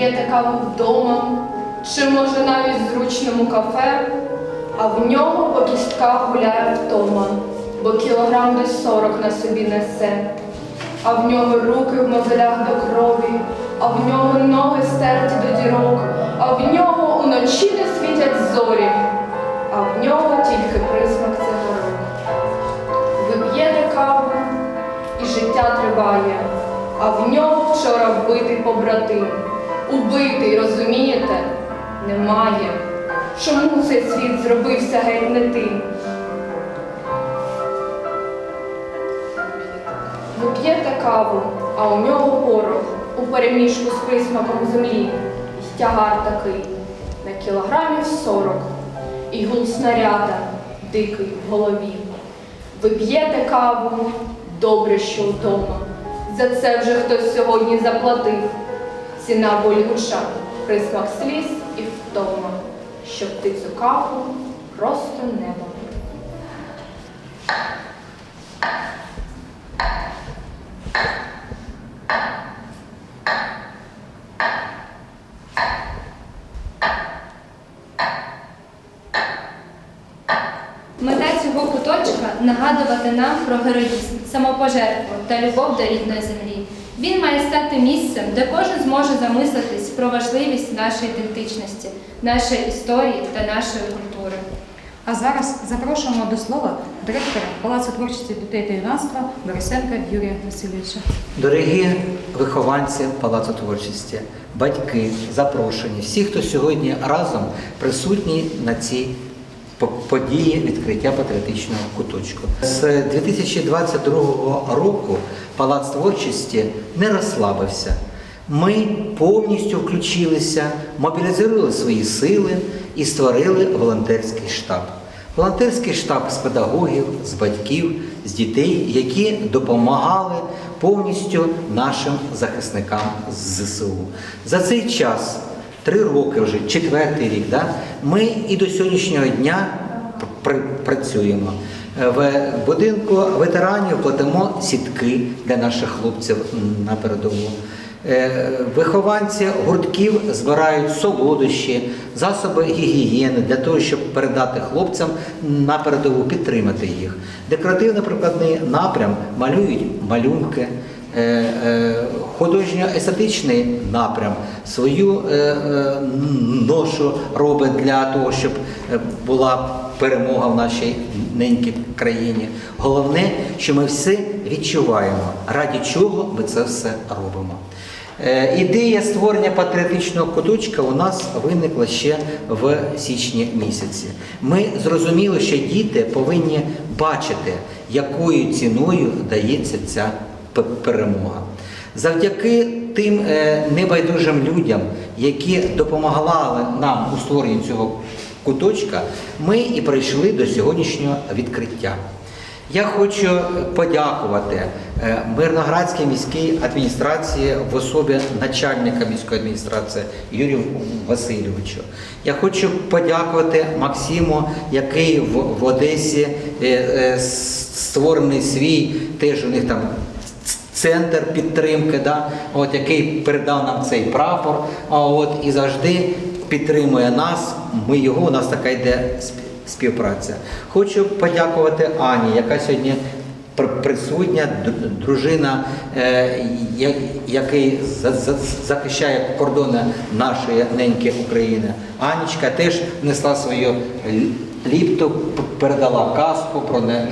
п'єте каву вдома, чи може навіть в зручному кафе, а в нього по кістках гуляє втома, бо кілограм десь сорок на собі несе. А в нього руки в мозолях до крові, а в нього ноги стерті до дірок, Цей світ зробився геть не тим? Ви п'єте каву, а у нього порох у переміжку з присмаком землі. І тягар такий на кілограмів сорок, і гул снаряда дикий в голові. Ви п'єте каву, добре, що вдома. За це вже хтось сьогодні заплатив. Ціна болюча, присмак сліз і втома, щоб ти цю каву просто небо. Мета цього куточка нагадувати нам про героїзм, самопожертву та любов до рідної землі. Він має стати місцем, де кожен зможе замислитись про важливість нашої ідентичності, нашої історії та нашої культури. А зараз запрошуємо до слова директора Палацу творчості дітей та юнацтва Борисенка Юрія Васильовича. Дорогі вихованці Палацу творчості, батьки, запрошені, всі, хто сьогодні разом присутні на цій події відкриття патріотичного куточку. З 2022 року Палац творчості не розслабився. Ми повністю включилися, мобілізували свої сили і створили волонтерський штаб. Волонтерський штаб з педагогів, з батьків, з дітей, які допомагали повністю нашим захисникам з ЗСУ. За цей час, три роки вже, четвертий рік, да, ми і до сьогоднішнього дня пр- працюємо. Е, В будинку ветеранів платимо сітки для наших хлопців на передову. Е, Вихованці гуртків збирають солодощі, засоби гігієни для того, щоб передати хлопцям на передову, підтримати їх. Декоративно-прикладний напрям малюють малюнки. Художньо-естетичний напрям свою е, е, ношу робить для того, щоб е, була перемога в нашій ненькій країні. Головне, що ми все відчуваємо, раді чого ми це все робимо. Ідея створення патріотичного куточка у нас виникла ще в січні місяці. Ми зрозуміли, що діти повинні бачити, якою ціною дається ця перемога. Завдяки тим е, небайдужим людям, які допомагали нам у створенні цього куточка, ми і прийшли до сьогоднішнього відкриття. Я хочу подякувати е, Мирноградській міській адміністрації в особі начальника міської адміністрації Юрію Васильовичу. Я хочу подякувати Максиму, який в, Одесі е, створений свій, теж у них там центр підтримки, да, от, який передав нам цей прапор, от, і завжди підтримує нас. Ми його, у нас така йде спів- співпраця. Хочу подякувати Ані, яка сьогодні пр- присутня, дружина, е, який за- за- захищає кордони нашої неньки України. Анічка теж внесла свою ліпту, передала казку про не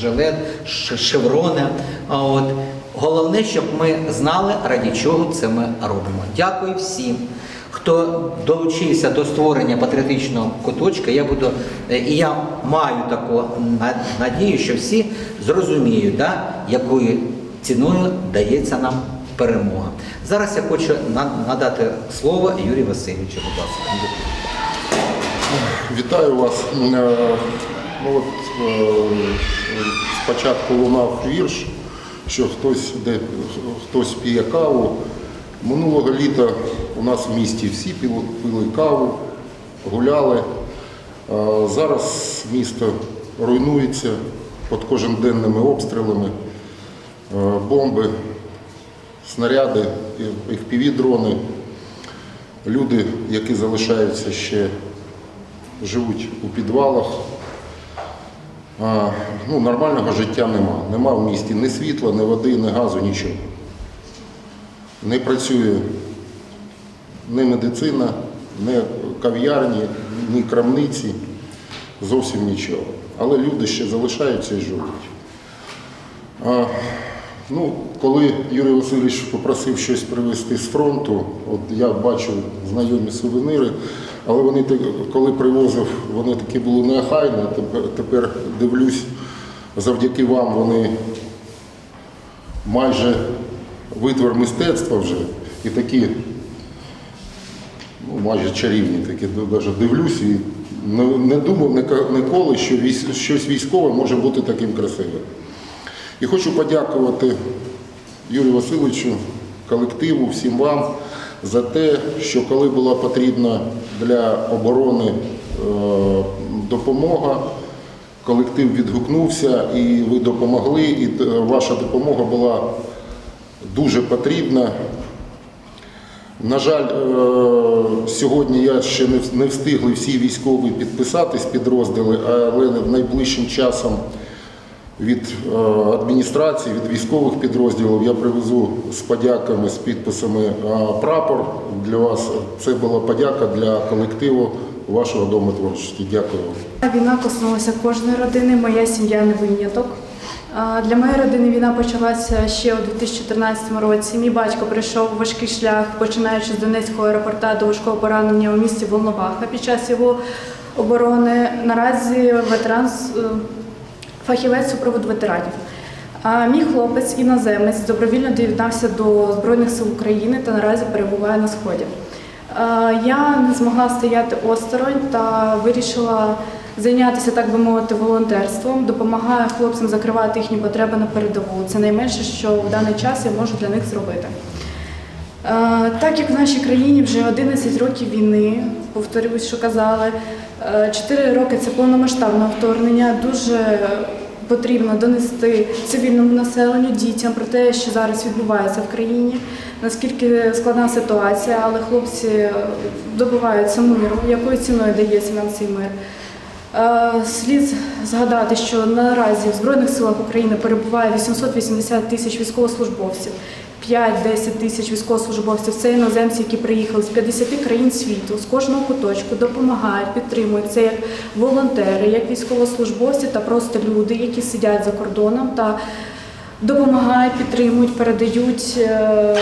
жилет, ш- шеврони. А от головне, щоб ми знали, раді чого це ми робимо. Дякую всім. Хто долучився до створення патріотичного куточка, я буду е, і я маю таку надію, що всі зрозуміють, да, якою ціною дається нам перемога. Зараз я хочу на- надати слово Юрію Васильовичу, будь ласка. Вітаю вас. Ну, от, е, спочатку лунав вірш, що хтось, де, хтось п'є каву. Минулого літа у нас в місті всі пили, пили каву, гуляли. Е, Зараз місто руйнується під коженденними обстрілами, Е, бомби, снаряди, FPV-дрони люди, які залишаються ще живуть у підвалах. Ну, нормального життя нема. Нема в місті ні світла, ні води, ні газу, нічого. Не працює ні медицина, ні кав'ярні, ні крамниці, зовсім нічого. Але люди ще залишаються і живуть. А, ну, коли Юрій Васильович попросив щось привезти з фронту, от я бачу знайомі сувенири, але вони коли привозив, вони такі були неохайні, тепер, дивлюсь, завдяки вам вони майже витвор мистецтва вже і такі ну, майже чарівні, такі навіть дивлюсь і не, думав ніколи, що щось військове може бути таким красивим. І хочу подякувати Юрію Васильовичу, колективу, всім вам за те, що коли була потрібна для оборони е, допомога, колектив відгукнувся і ви допомогли, і ваша допомога була дуже потрібна. На жаль, е, сьогодні я ще не встигли всі військові підписатись підрозділи, але найближчим часом від е, адміністрації, від військових підрозділів я привезу з подяками, з підписами е, прапор для вас. Це була подяка для колективу вашого дому творчості. Дякую вам. Війна коснулася кожної родини, моя сім'я не виняток. Для моєї родини війна почалася ще у 2014 році. Мій батько пройшов важкий шлях, починаючи з Донецького аеропорта до важкого поранення у місті Волноваха. Під час його оборони наразі ветеран е, фахівець супроводу ветеранів. А мій хлопець іноземець добровільно доєднався до Збройних сил України та наразі перебуває на сході. Е, Я не змогла стояти осторонь та вирішила зайнятися, так би мовити, волонтерством. Допомагаю хлопцям закривати їхні потреби на передову. Це найменше, що в даний час я можу для них зробити. Е, Так як в нашій країні вже 11 років війни, повторюсь, що казали, 4 роки це повномасштабне вторгнення, дуже потрібно донести цивільному населенню, дітям про те, що зараз відбувається в країні, наскільки складна ситуація, але хлопці добуваються добиваються миру, якою ціною дається нам цей мир. Е, Слід згадати, що наразі в Збройних силах України перебуває 880 тисяч військовослужбовців, 5-10 тисяч військовослужбовців це іноземці, які приїхали з 50 країн світу, з кожного куточку допомагають, підтримують це як волонтери, як військовослужбовці та просто люди, які сидять за кордоном та допомагають, підтримують, передають е,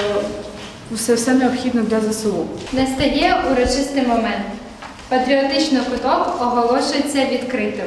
все, все необхідне для ЗСУ. Настає урочистий момент. Патріотичний куток оголошується відкритим.